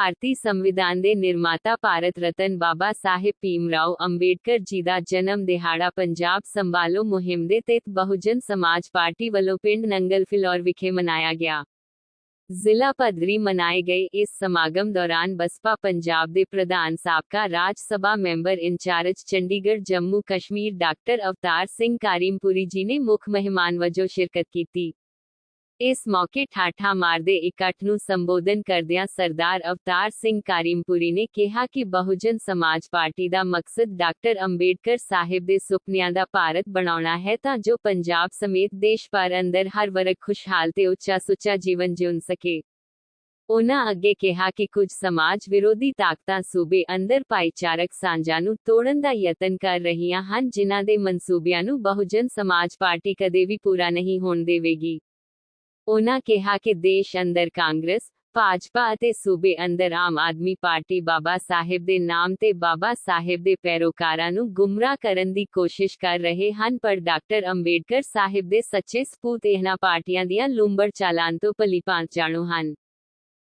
ਭਾਰਤੀ ਸੰਵਿਧਾਨ ਦੇ ਨਿਰਮਾਤਾ ਭਾਰਤ ਰਤਨ ਬਾਬਾ ਸਾਹਿਬ ਭੀਮਰਾਓ ਅੰਬੇਡਕਰ ਜੀ ਦਾ ਜਨਮ ਦਿਹਾੜਾ ਪੰਜਾਬ ਸੰਭਾਲੋ ਮੁਹਿੰਮ ਦੇ ਤਹਿਤ ਬਹੁਜਨ ਸਮਾਜ ਪਾਰਟੀ ਵੱਲੋਂ ਪਿੰਡ ਨੰਗਲ ਫਿਲੌਰ ਵਿਖੇ ਮਨਾਇਆ ਗਿਆ ਜ਼ਿਲ੍ਹਾ ਪੱਧਰੀ ਮਨਾਏ ਗਏ ਇਸ ਸਮਾਗਮ ਦੌਰਾਨ ਬਸਪਾ ਪੰਜਾਬ ਦੇ ਪ੍ਰਧਾਨ ਸਾਬਕਾ Raj Sabha member in-charge Chandigarh Jammu Kashmir doctor Avtar Singh Karimpuri ji ਨੇ ਮੁੱਖ ਮਹਿਮਾਨ ਵਜੋਂ ਸ਼ਿਰਕਤ ਕੀਤੀ ਇਸ ਮੌਕੇ ਠਾਠਾ ਮਾਰਦੇ ਇਕੱਠ ਨੂੰ ਸੰਬੋਧਨ ਕਰਦਿਆਂ ਸਰਦਾਰ ਅਵਤਾਰ ਸਿੰਘ ਕਾਰੀਮਪੁਰੀ ਨੇ ਕਿਹਾ ਕਿ ਬਹੁਜਨ ਸਮਾਜ ਪਾਰਟੀ ਦਾ ਮਕਸਦ ਡਾਕਟਰ ਅੰਬੇਡਕਰ ਸਾਹਿਬ ਦੇ ਸੁਪਨਿਆਂ ਦਾ ਭਾਰਤ ਬਣਾਉਣਾ ਹੈ ਤਾਂ ਜੋ ਪੰਜਾਬ ਸਮੇਤ ਦੇਸ਼ ਭਰ ਅੰਦਰ ਹਰ ਵਰਗ ਖੁਸ਼ਹਾਲ ਤੇ ਉੱਚਾ ਸੁੱਚਾ ਜੀਵਨ ਜਿਉਣ ਸਕੇ। ਉਨ੍ਹਾਂ ਅੱਗੇ ਕਿਹਾ ਕਿ ਕੁਝ ਸਮਾਜ ਵਿਰੋਧੀ ਤਾਕਤਾਂ ਸੂਬੇ ਅੰਦਰ ਭਾਈਚਾਰਕ ਸਾਂਝਾਂ ਨੂੰ ਤੋੜਨ ਦਾ ਯਤਨ ਕਰ ਰਹੀਆਂ ਹਨ ਜਿਨ੍ਹਾਂ ਦੇ ਮਨਸੂਬਿਆਂ ਨੂੰ ਬਹੁਜਨ ਸਮਾਜ ਪਾਰਟੀ ਕਦੇ ਵੀ ਪੂਰਾ ਨਹੀਂ ਹੋਣ ਦੇਵੇਗੀ। ਉਨ੍ਹਾਂ ਕਿਹਾ ਕਿ ਦੇਸ਼ ਅੰਦਰ ਕਾਂਗਰਸ, ਭਾਜਪਾ ਅਤੇ ਸੂਬੇ ਅੰਦਰ ਆਮ ਆਦਮੀ ਪਾਰਟੀ ਬਾਬਾ ਸਾਹਿਬ ਦੇ ਨਾਮ ਤੇ ਬਾਬਾ ਸਾਹਿਬ ਦੇ ਪੈਰੋਕਾਰਾਂ ਨੂੰ ਗੁੰਮਰਾਹ ਕਰਨ ਦੀ ਕੋਸ਼ਿਸ਼ ਕਰ ਰਹੇ ਹਨ, ਪਰ ਡਾਕਟਰ ਅੰਬੇਡਕਰ ਸਾਹਿਬ ਦੇ ਸੱਚੇ ਸਪੂਤ ਇਹਨਾਂ ਪਾਰਟੀਆਂ ਦੀਆਂ ਲੂੰਬੜ ਚਾਲਾਂ ਤੋਂ ਭਲੀਭਾਂਤ ਜਾਣੂ ਹਨ।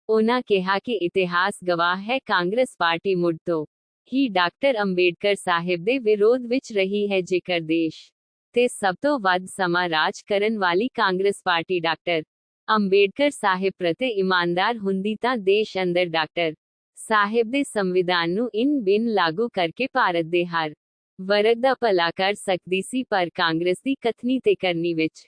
ਉਹਨਾਂ ਕਿਹਾ ਕਿ ਇਤਿਹਾਸ ਗਵਾਹ ਹੈ, ਕਾਂਗਰਸ ਪਾਰਟੀ ਮੁੜ ਤੋਂ ਹੀ ਡਾਕਟਰ ਅੰਬੇਡਕਰ ਸਾਹਿਬ ਦੇ ਵਿਰੋਧ ਵਿੱਚ ਰਹੀ ਹੈ ਜੇਕਰ ਦੇਸ਼ ਤੇ ਸਭ ਤੋਂ ਵੱਧ ਸਮਾਂ ਰਾਜ ਕਰਨ ਵਾਲੀ ਕਾਂਗਰਸ ਪਾਰਟੀ ਡਾਕਟਰ ਅੰਬੇਡਕਰ ਸਾਹਿਬ ਪ੍ਰਤੀ ਇਮਾਨਦਾਰ ਹੁੰਦੀ ਤਾਂ ਦੇਸ਼ ਅੰਦਰ ਡਾਕਟਰ ਸਾਹਿਬ ਦੇ ਸੰਵਿਧਾਨ ਨੂੰ ਇਨ ਬਿਨ ਲਾਗੂ ਕਰਕੇ ਭਾਰਤ ਦੇ ਹਰ ਵਰਗ ਦਾ ਭਲਾ ਕਰ ਸਕਦੀ ਸੀ ਪਰ ਕਾਂਗਰਸ ਦੀ ਕਥਨੀ ਤੇ ਕਰਨੀ ਵਿੱਚ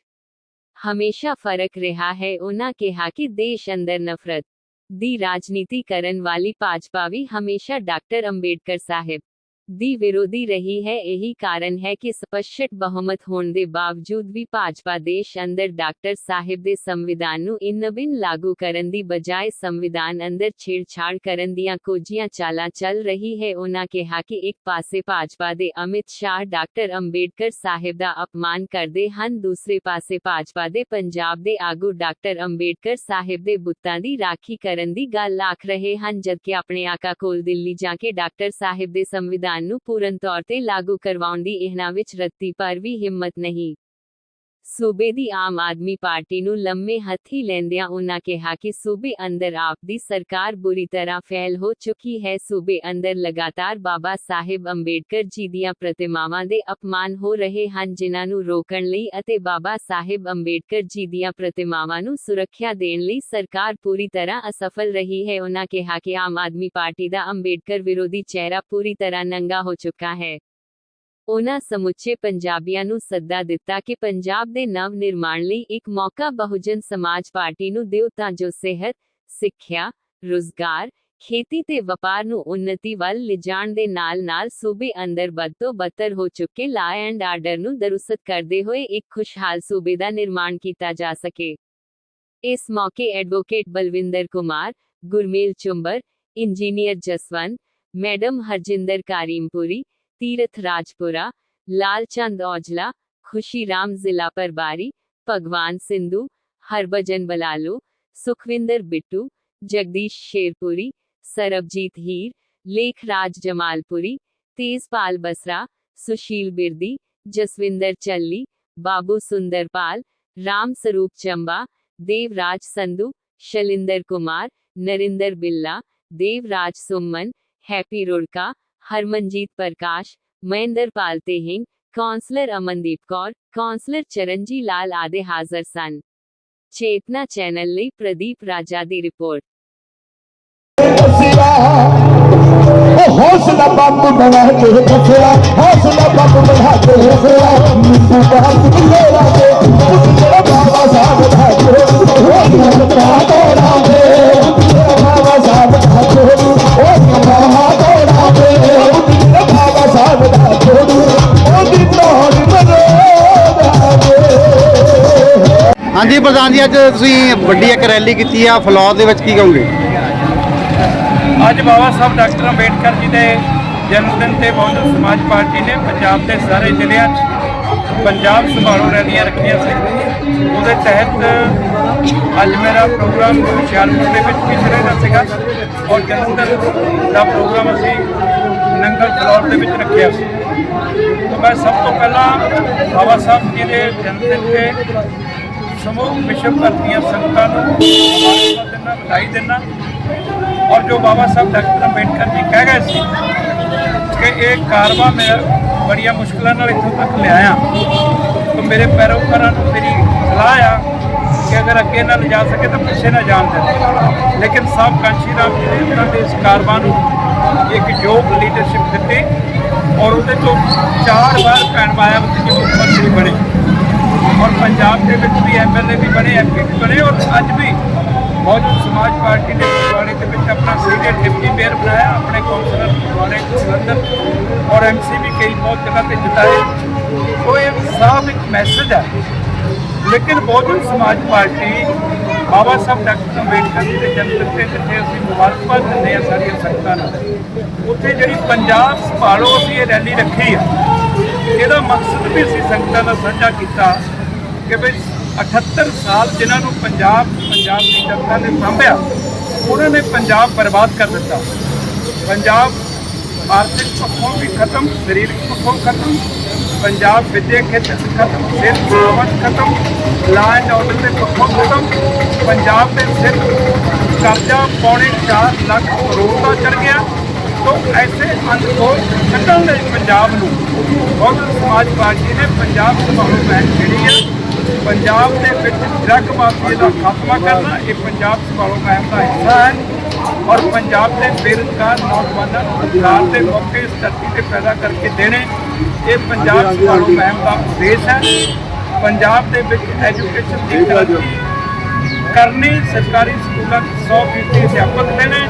ਹਮੇਸ਼ਾ ਫ਼ਰਕ ਰਿਹਾ ਹੈ। ਉਹਨਾਂ ਕਿਹਾ ਕਿ ਦੇਸ਼ ਅੰਦਰ ਨਫ਼ਰਤ ਦੀ ਰਾਜਨੀਤੀ ਕਰਨ ਵਾਲੀ ਭਾਜਪਾ ਵੀ ਹਮੇਸ਼ਾ ਡਾਕਟਰ ਅੰਬੇਡਕਰ ਸਾਹਿਬ ਦੀ ਵਿਰੋਧੀ ਰਹੀ ਹੈ। ਇਹੀ ਕਾਰਨ ਹੈ ਕਿ ਸਪਸ਼ਟ ਬਹੁਮਤ ਹੋਣ ਦੇ ਬਾਵਜੂਦ ਵੀ ਭਾਜਪਾ ਦੇਸ਼ ਅੰਦਰ ਡਾਕਟਰ ਸਾਹਿਬ ਦੇ ਸੰਵਿਧਾਨ ਨੂੰ ਇਨਬਿਨ ਲਾਗੂ ਕਰਨ ਦੀ ਬਜਾਏ ਸੰਵਿਧਾਨ ਅੰਦਰ ਛੇੜਛਾੜ ਕਰਨ ਦੀਆਂ ਕੋਝੀਆਂ ਚਾਲਾਂ ਚੱਲ ਰਹੀ ਹੈ। ਉਹਨਾਂ ਕਿਹਾ ਕਿ ਇੱਕ ਪਾਸੇ ਭਾਜਪਾ ਦੇ ਅਮਿਤ ਸ਼ਾਹ, ਡਾਕਟਰ ਅੰਬੇਡਕਰ ਸਾਹਿਬ ਦਾ ਅਪਮਾਨ ਕਰਦੇ ਹਨ। ਦੂਸਰੇ ਪਾਸੇ ਭਾਜਪਾ ਦੇ ਪੰਜਾਬ ਦੇ ਆਗੂ, ਡਾਕਟਰ ਅੰਬੇਡਕਰ ਸਾਹਿਬ ਦੇ ਬੁੱਤਾਂ ਦੀ ਰਾਖੀ ਕਰਨ ਦੀ ਗੱਲ ਆਖ ਰਹੇ ਹਨ। ਜਦਕਿ ਆਪਣੇ ਆਕਾ ਕੋਲ ਦਿੱਲੀ ਜਾ ਕੇ ਡਾਕਟਰ ਸਾਹਿਬ ਦੇ ਸੰਵਿਧਾਨ ਨੂੰ ਪੂਰਨ ਤੌਰ ਤੇ ਲਾਗੂ ਕਰਵਾਉਣ ਦੀ ਇਹਨਾਂ ਵਿੱਚ ਰੱਤੀ ਪਰ ਵੀ ਹਿੰਮਤ ਨਹੀਂ। ਸੂਬੇ ਦੀ ਆਮ ਆਦਮੀ ਪਾਰਟੀ ਨੂੰ ਲੰਮੇ ਹੱਥੀ ਲੈਂਦਿਆਂ ਉਹਨਾਂ ਕਿਹਾ ਕਿ ਸੂਬੇ ਅੰਦਰ ਆਪ ਦੀ ਸਰਕਾਰ ਬੁਰੀ ਤਰ੍ਹਾਂ ਫੈਲ ਹੋ ਚੁੱਕੀ ਹੈ। ਸੂਬੇ ਅੰਦਰ ਲਗਾਤਾਰ ਬਾਬਾ ਸਾਹਿਬ ਅੰਬੇਡਕਰ ਜੀ ਦੀਆਂ ਪ੍ਰਤਿਮਾਵਾਂ ਦੇ ਅਪਮਾਨ ਹੋ ਰਹੇ ਹਨ, ਜਿਨ੍ਹਾਂ ਨੂੰ ਰੋਕਣ ਲਈ ਅਤੇ ਬਾਬਾ ਸਾਹਿਬ ਅੰਬੇਡਕਰ ਜੀ ਦੀਆਂ ਪ੍ਰਤਿਮਾਵਾਂ ਨੂੰ ਸੁਰੱਖਿਆ ਦੇਣ ਲਈ ਸਰਕਾਰ ਪੂਰੀ ਤਰ੍ਹਾਂ ਅਸਫਲ ਰਹੀ ਹੈ। ਉਹਨਾਂ ਕਿਹਾ ਕਿ ਆਮ ਆਦਮੀ ਪਾਰਟੀ ਦਾ ਅੰਬੇਡਕਰ ਵਿਰੋਧੀ ਚਿਹਰਾ ਪੂਰੀ ਤਰ੍ਹਾਂ ਨੰਗਾ ਹੋ ਚੁੱਕਾ ਹੈ। ਉਹਨਾਂ ਸਮੁੱਚੇ ਪੰਜਾਬੀਆਂ ਨੂੰ ਸੱਦਾ ਦਿੱਤਾ ਕਿ ਪੰਜਾਬ ਦੇ ਨਵ ਨਿਰਮਾਣ ਲਈ ਇੱਕ ਮੌਕਾ ਬਹੁਜਨ ਸਮਾਜ ਪਾਰਟੀ ਨੂੰ ਦਿਓ ਤਾਂ ਜੋ ਸਿਹਤ, ਸਿੱਖਿਆ, ਰੁਜ਼ਗਾਰ, ਖੇਤੀ ਤੇ ਵਪਾਰ ਨੂੰ ਉન્નਤੀ ਵੱਲ ਲਿਜਾਣ ਦੇ ਨਾਲ-ਨਾਲ ਸੂਬੇ ਅੰਦਰ ਵੱਧ ਤੋਂ ਬੱਤਰ ਹੋ ਚੁੱਕੇ ਲਾ ਐਂਡ ਆਰਡਰ ਨੂੰ ਦਰੁਸਤ ਕਰਦੇ ਹੋਏ ਇੱਕ ਖੁਸ਼ਹਾਲ ਸੂਬੇ ਦਾ ਨਿਰਮਾਣ ਕੀਤਾ ਜਾ ਸਕੇ। ਇਸ ਮੌਕੇ advocate Balwinder Kumar, Gurmel Chumbar, engineer Jaswant, madam Harjinder Karimpuri Tirath Rajpura, Lalchand Aujla Khushi Ram जिला पर बारी Bhagwan Sindhu, Harbhajan Balalo, Sukhwinder Bittu, Jagdish Sherpuri, Sarabjit Heer, Lekhraj Jamalpuri, Tejpal Basra, Sushil Birdi, Jaswinder Challi, Babu Sunderpal Ram Swaroop Chamba, Devraj Sandhu, Shalinder Kumar, Narinder Billa, Devraj Suman, Happy Rurka Rurka Harmanjit Prakash Mahinderpal Tehing, councillor Amandeep Kaur, councillor Charanji Lal ਆਦਿ ਹਾਜ਼ਰ ਸਨ। ਚੇਤਨਾ channel ਲਈ ਪ੍ਰਦੀਪ ਰਾਜਾ ਦੀ report. ਹੌਸਲਾ bomb ਬਣਾ ਕੇ ਦੱਸਿਆ ਹੌਸਲਾ bomb ਬਣਾ ਕੇ ਦੱਸਿਆ ਨਿੰਬੂ ਬਾਤ ਮੇਰਾ ਦੇ ਬਾਬਾ ਸਾਹਿਬ ਦਾ ਜੋ ਉਹ ਨਿੰਬਾ ਦੇ ਪ੍ਰਧਾਨ ਜੀ ਅੱਜ ਤੁਸੀਂ ਵੱਡੀ ਇੱਕ ਰੈਲੀ ਕੀਤੀ ਆ, ਫਲੌਰ ਦੇ ਵਿੱਚ ਕੀ ਕਹੋਗੇ? ਅੱਜ ਬਾਬਾ ਸਾਹਿਬ ਡਾਕਟਰ ਅੰਬੇਡਕਰ ਜੀ ਦੇ ਜਨਮ ਦਿਨ ਤੇ ਬਹੁਜਨ ਸਮਾਜ ਪਾਰਟੀ ਨੇ ਪੰਜਾਬ ਦੇ ਸਾਰੇ ਜ਼ਿਲ੍ਹਿਆਂ 'ਚ ਪੰਜਾਬ ਸੰਭਾਲੋ ਰੈਲੀਆਂ ਰੱਖੀਆਂ ਸੀ। ਉਹਦੇ ਤਹਿਤ ਅੱਜ ਮੇਰਾ ਪ੍ਰੋਗਰਾਮ ਹੁਸ਼ਿਆਰਪੁਰ ਦੇ ਵਿੱਚ ਪਿਛਲੇ ਦਾ ਸੀਗਾ। ਔਰ ਜਨਮ ਦਿਨ ਦਾ ਪ੍ਰੋਗਰਾਮ ਅਸੀਂ ਨੰਗਲ ਫਲੋਰ ਦੇ ਵਿੱਚ ਰੱਖਿਆ ਸੀ। ਤਾਂ ਮੈਂ ਸਭ ਤੋਂ ਪਹਿਲਾਂ ਬਾਬਾ ਸਾਹਿਬ ਜੀ ਦੇ ਜਨਮ ਦਿਨ ਤੇ ਸਮੂਹ ਵਿਸ਼ਵ ਭਰ ਦੀਆਂ ਸੰਗਤਾਂ ਨੂੰ ਮੁਬਾਰਕਬਾਦ ਵਧਾਈ ਦਿੰਦਾ ਔਰ ਜੋ ਬਾਬਾ ਸਾਹਿਬ ਡਾਕਟਰ ਅੰਬੇਡਕਰ ਜੀ ਕਹਿ ਗਏ ਸੀ ਕਿ ਇਹ ਕਾਰਵਾ ਮੈਂ ਬੜੀਆਂ ਮੁਸ਼ਕਲਾਂ ਨਾਲ ਇੱਥੋਂ ਤੱਕ ਲਿਆਇਆ। ਤਾਂ ਮੇਰੇ ਪੈਰੋਕਾਰਾਂ ਨੂੰ ਮੇਰੀ ਸਲਾਹ ਆ ਕਿ ਅਗਰ ਅੱਗੇ ਨਾ ਲਿਜਾ ਸਕੇ ਤਾਂ ਪਿੱਛੇ ਨਾ ਜਾਣ ਦੇ ਲੇਕਿਨ ਸਾਹਿਬ ਕਾਂਸ਼ੀ ਰਾਮ ਜੀ ਨੇ ਉਹਨਾਂ ਦੇ ਇਸ ਕਾਰਵਾ ਨੂੰ ਇੱਕ ਯੋਗ ਲੀਡਰਸ਼ਿਪ ਦਿੱਤੀ ਔਰ ਉਹਦੇ ਤੋਂ ਚਾਰ ਵਾਰ ਭੈਣ ਮਾਇਆ ਜੀ ਮੁੱਖ ਮੰਤਰੀ ਬਣੇ। ਪੰਜਾਬ ਦੇ ਵਿੱਚ ਵੀ ਐਮਐਲਏ ਵੀ ਬਣੇ ਐਮਪੀ ਵੀ ਬਣੇ ਔਰ ਅੱਜ ਵੀ ਬਹੁਜਨ ਸਮਾਜ ਪਾਰਟੀ ਨੇ ਫਗਵਾੜੇ ਦੇ ਵਿੱਚ ਆਪਣਾ ਸੀਨੀਅਰ ਡਿਪਟੀ ਮੇਅਰ ਬਣਾਇਆ, ਆਪਣੇ ਕੌਂਸਲਰ ਫਗਵਾੜੇ ਜਲੰਧਰ ਔਰ ਐਮਸੀ ਵੀ ਕਈ ਬਹੁਤ ਜਗ੍ਹਾ ਤੇ ਜਿਤਾਏ। ਸੋ ਇਹ ਸਾਫ਼ ਇੱਕ ਮੈਸੇਜ ਹੈ। ਲੇਕਿਨ ਬਹੁਜਨ ਸਮਾਜ ਪਾਰਟੀ, ਬਾਬਾ ਸਾਹਿਬ ਡਾਕਟਰ ਅੰਬੇਡਕਰ ਜੀ ਦੇ ਜਨਮ ਦਿਨ ਤੇ ਜਿੱਥੇ ਅਸੀਂ ਮੁਬਾਰਕਬਾਦ ਦਿੰਦੇ ਹਾਂ ਸਾਰੀਆਂ ਸੰਗਤਾਂ ਨੂੰ, ਉੱਥੇ ਜਿਹੜੀ ਪੰਜਾਬ ਸੰਭਾਲੋ ਅਸੀਂ ਇਹ ਰੈਲੀ ਰੱਖੀ ਆ ਇਹਦਾ ਮਕਸਦ ਵੀ ਅਸੀਂ ਸੰਗਤਾਂ ਨਾਲ ਸਾਂਝਾ ਕੀਤਾ। ਕਿ ਵੀ 78 ਸਾਲ ਜਿਨ੍ਹਾਂ ਨੂੰ ਪੰਜਾਬ ਪੰਜਾਬ ਦੀ ਜਨਤਾ ਨੇ ਸਾਂਭਿਆ, ਉਹਨਾਂ ਨੇ ਪੰਜਾਬ ਬਰਬਾਦ ਕਰ ਦਿੱਤਾ। ਪੰਜਾਬ ਆਰਥਿਕ ਪੱਖੋਂ ਵੀ ਖਤਮ, ਸਰੀਰਕ ਪੱਖੋਂ ਖਤਮ, ਪੰਜਾਬ ਵਿਦਿਅਕ ਖੇਤਰ ਖਤਮ, ਸਿਹਤ ਸੇਵਾਵਾਂ ਖਤਮ ਲਾਅ ਐਂਡ ਆਰਡਰ ਦੇ ਪੱਖੋਂ ਖਤਮ, ਪੰਜਾਬ ਦੇ ਸਿਰ ਕਰਜ਼ਾ ਪੌਣੇ 4 ਲੱਖ ਕਰੋੜ ਦਾ ਚੜ ਗਿਆ। ਤੋਂ ਐਸੇ ਅਨਕੋਲ ਕੱਢਣ ਲਈ ਪੰਜਾਬ ਨੂੰ ਬਹੁਤ ਸਮਾਜ ਪਾਰਟੀ ਨੇ ਪੰਜਾਬ ਸੰਭਾਲੋ ਪਹਿਲ ਜਿਹੜੀ ਆ ਪੰਜਾਬ ਦੇ ਵਿੱਚ ਡਰੱਗ ਮਾਫੀਏ ਦਾ ਖਾਤਮਾ ਕਰਨਾ, ਇਹ ਪੰਜਾਬ ਸੰਭਾਲੋ ਮੁਹਿੰਮ ਦਾ ਹਿੱਸਾ ਹੈ ਔਰ ਪੰਜਾਬ ਦੇ ਬੇਰੁਜ਼ਗਾਰ ਨੌਜਵਾਨਾਂ ਨੂੰ ਰੁਜ਼ਗਾਰ ਦੇ ਮੌਕੇ ਇਸ ਧਰਤੀ ਤੇ ਪੈਦਾ ਕਰਕੇ ਦੇਣੇ, ਇਹ ਪੰਜਾਬ ਸੰਭਾਲੋ ਮੁਹਿੰਮ ਦਾ ਉਦੇਸ਼ ਹੈ। ਪੰਜਾਬ ਦੇ ਵਿੱਚ ਐਜੂਕੇਸ਼ਨ ਦੀ ਤਰੱਕੀ ਕਰਨੀ, ਸਰਕਾਰੀ ਸਕੂਲਾਂ 'ਚ 100% ਅਧਿਆਪਕ ਦੇਣੇ,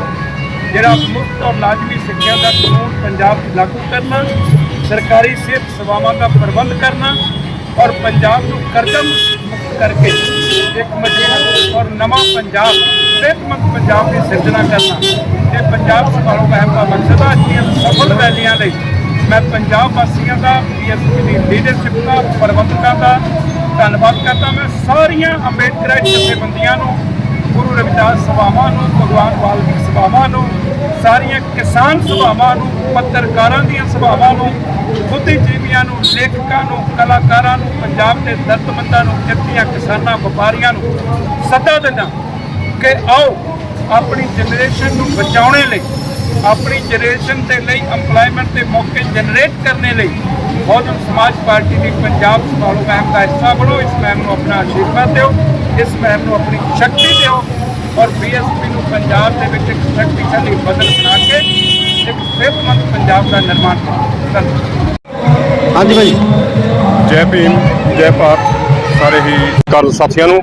ਜਿਹੜਾ ਮੁਫਤ ਔਰ ਲਾਜ਼ਮੀ ਸਿੱਖਿਆ ਦਾ ਕਾਨੂੰਨ ਪੰਜਾਬ 'ਚ ਲਾਗੂ ਕਰਨਾ, ਸਰਕਾਰੀ ਸਿਹਤ ਸੇਵਾਵਾਂ ਦਾ ਪ੍ਰਬੰਧ ਕਰਨਾ ਔਰ ਪੰਜਾਬ ਨੂੰ ਕਰਦਮ ਮੁਕਤ ਕਰਕੇ ਇੱਕ ਮਜ਼ਬੂਤ ਔਰ ਨਵਾਂ ਪੰਜਾਬ, ਸਿਹਤਮੰਦ ਪੰਜਾਬ ਦੀ ਸਿਰਜਣਾ ਕਰਨਾ। ਇਹ ਪੰਜਾਬ ਸੰਭਾਲੋ ਮੁਹਿੰਮ ਦਾ ਮਕਸਦ ਹੈ ਅੱਛੀਆਂ ਸਫਲ ਰੈਲੀਆਂ ਲਈ ਮੈਂ ਪੰਜਾਬ ਵਾਸੀਆਂ ਦਾ ਬੀਐਸਪੀ ਦੀ ਲੀਡਰਸ਼ਿਪ ਦਾ, ਪ੍ਰਬੰਧਕਾਂ ਦਾ ਧੰਨਵਾਦ ਕਰਦਾ ਮੈਂ। ਸਾਰੀਆਂ ਅੰਬੇਡਕਰਾਈਟ ਜਥੇਬੰਦੀਆਂ ਨੂੰ, ਗੁਰੂ ਰਵਿਦਾਸ ਸਭਾਵਾਂ ਨੂੰ, ਭਗਵਾਨ ਵਾਲਮੀਕ ਸਭਾਵਾਂ ਨੂੰ, ਸਾਰੀਆਂ ਕਿਸਾਨ ਸਭਾਵਾਂ ਨੂੰ, ਪੱਤਰਕਾਰਾਂ ਦੀਆਂ ਸਭਾਵਾਂ ਨੂੰ ਬੁੱਧੀਜੀਵੀਆਂ ਨੂੰ, ਲੇਖਕਾਂ ਨੂੰ, ਕਲਾਕਾਰਾਂ ਨੂੰ, ਪੰਜਾਬ ਦੇ ਦਰਦਮੰਦਾਂ ਨੂੰ ਕਿਰਤੀਆਂ ਕਿਸਾਨਾਂ, ਵਪਾਰੀਆਂ ਨੂੰ ਸੱਦਾ ਦਿੰਦਾ ਕਿ ਆਓ ਆਪਣੀ ਜਨਰੇਸ਼ਨ ਨੂੰ ਬਚਾਉਣ ਲਈ, ਆਪਣੀ ਜਨਰੇਸ਼ਨ ਦੇ ਲਈ, EMPLOYMENT ਦੇ ਮੌਕੇ ਜਨਰੇਟ ਕਰਨੇ ਲਈ ਬਹੁਜਨ ਸਮਾਜ ਪਾਰਟੀ ਦੀ ਪੰਜਾਬ ਸੰਭਾਲੋ ਮਹਿਮ ਦਾ ਹਿੱਸਾ ਬਣੋ, ਇਸ ਮਹਿਮ ਨੂੰ ਆਪਣਾ ਆਸ਼ੀਰਵਾਦ ਦਿਓ, ਇਸ ਮਹਿਮ ਨੂੰ ਆਪਣੀ ਸ਼ਕਤੀ ਦਿਓ ਔਰ ਬੀਐਸਪੀ ਨੂੰ ਪੰਜਾਬ ਦੇ ਵਿੱਚ ਇੱਕ ਸ਼ਕਤੀਸ਼ਾਲੀ ਬਦਲ ਬਣਾ ਕੇ ਇੱਕ ਸਿਹਤਮੰਦ ਪੰਜਾਬ ਦਾ ਨਿਰਮਾਣ ਕਰੋ। ਧੰਨਵਾਦ। ਹਾਂਜੀ ਭਾਈ। ਜੈ ਭੀਮ, ਜੈ ਭਾਰਤ, ਸਾਰੇ ਹੀ ਕਾਰਜ ਸਾਥੀਆਂ ਨੂੰ।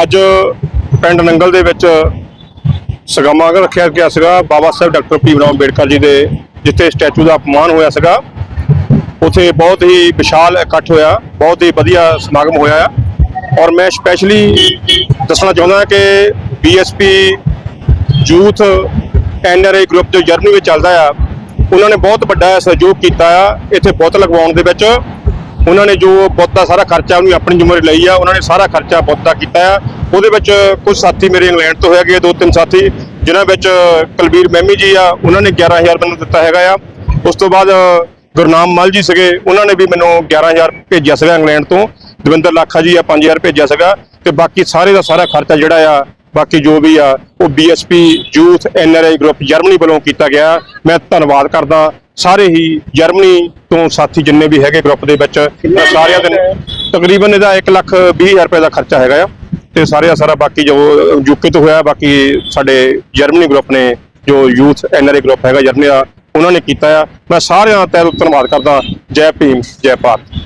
ਅੱਜ ਪਿੰਡ ਨੰਗਲ ਦੇ ਵਿੱਚ ਸਗਮਾਗ ਰੱਖਿਆ ਗਿਆ ਸੀਗਾ, ਬਾਬਾ ਸਾਹਿਬ ਡਾਕਟਰ ਭੀਮ ਰਾਓ ਅੰਬੇਡਕਰ ਜੀ ਦੇ, ਜਿੱਥੇ ਸਟੈਚੂ ਦਾ ਅਪਮਾਨ ਹੋਇਆ ਸੀਗਾ। ਉਥੇ ਬਹੁਤ ਹੀ ਵਿਸ਼ਾਲ ਇਕੱਠ ਹੋਇਆ, ਬਹੁਤ ਹੀ ਵਧੀਆ ਸਮਾਗਮ ਹੋਇਆ ਆ। ਔਰ ਮੈਂ ਸਪੈਸ਼ਲੀ ਦੱਸਣਾ ਚਾਹੁੰਦਾ ਕਿ ਬੀਐਸਪੀ ਯੂਥ ਐਨਆਰਆਈ ਗਰੁੱਪ ਜੋ ਜਰਮਨੀ ਵਿੱਚ ਚੱਲਦਾ ਆ ਉਹਨਾਂ ਨੇ ਬਹੁਤ ਵੱਡਾ ਸਹਿਯੋਗ ਕੀਤਾ ਆ, ਇੱਥੇ ਬੁੱਤ ਲਗਵਾਉਣ ਦੇ ਵਿੱਚ। ਉਹਨਾਂ ਨੇ ਜੋ ਬੁੱਤ ਦਾ ਸਾਰਾ ਖਰਚਾ ਉਹਨੂੰ ਆਪਣੀ ਜ਼ਿੰਮੇਵਾਰੀ ਲਈ ਆ, ਉਹਨਾਂ ਨੇ ਸਾਰਾ ਖਰਚਾ ਬੁੱਤ ਦਾ ਕੀਤਾ ਆ। ਉਹਦੇ ਵਿੱਚ ਕੁਝ ਸਾਥੀ ਮੇਰੇ ਇੰਗਲੈਂਡ ਤੋਂ ਹੈਗੇ ਦੋ ਤਿੰਨ ਸਾਥੀ, ਜਿਨ੍ਹਾਂ ਵਿੱਚ ਕੁਲਬੀਰ ਮਹਿਮੀ ਜੀ ਆ, ਉਹਨਾਂ ਨੇ 11000 ਮੈਨੂੰ ਦਿੱਤਾ ਹੈਗਾ ਆ। ਉਸ ਤੋਂ ਬਾਅਦ ਗੁਰਨਾਮ ਮਲ ਜੀ ਸੀਗੇ, ਉਹਨਾਂ ਨੇ ਵੀ ਮੈਨੂੰ 11000 ਭੇਜਿਆ ਸੀਗਾ ਇੰਗਲੈਂਡ ਤੋਂ। ਦਵਿੰਦਰ ਲਾਖਾ ਜੀ ਆ 5000 ਭੇਜਿਆ ਸੀਗਾ। ਤੇ ਬਾਕੀ ਸਾਰੇ ਦਾ ਸਾਰਾ ਖਰਚਾ ਜਿਹੜਾ ਆ ਬਾਕੀ ਜੋ ਵੀ ਆ ਉਹ BSP youth NRI group Germany ਵੱਲੋਂ ਕੀਤਾ ਗਿਆ। ਮੈਂ ਧੰਨਵਾਦ ਕਰਦਾ ਸਾਰੇ ਹੀ ਜਰਮਨੀ ਤੋਂ ਸਾਥੀ ਜਿੰਨੇ ਵੀ ਹੈਗੇ ਗਰੁੱਪ ਦੇ ਵਿੱਚ। ਸਾਰਿਆਂ ਦੇ ਤਕਰੀਬਨ ਇਹਦਾ 1 ਲੱਖ 20000 ਰੁਪਏ ਦਾ ਖਰਚਾ ਹੈਗਾ ਆ। ਤੇ ਸਾਰੇ ਸਾਰਾ ਬਾਕੀ ਜੋ ਯੂਕੇ ਤੋਂ ਹੋਇਆ ਬਾਕੀ ਸਾਡੇ ਜਰਮਨੀ ਗਰੁੱਪ ਨੇ ਜੋ ਯੂਥ ਐਨਆਰਆਈ ਗਰੁੱਪ ਹੈਗਾ ਜਰਮਨੀ ਦਾ ਉਹਨਾਂ ਨੇ ਕੀਤਾ ਆ। ਮੈਂ ਸਾਰਿਆਂ ਦਾ ਤਹਿ ਦਿਲੋਂ ਧੰਨਵਾਦ ਕਰਦਾ। ਜੈ ਭੀਮ ਜੈ ਭਾਰਤ।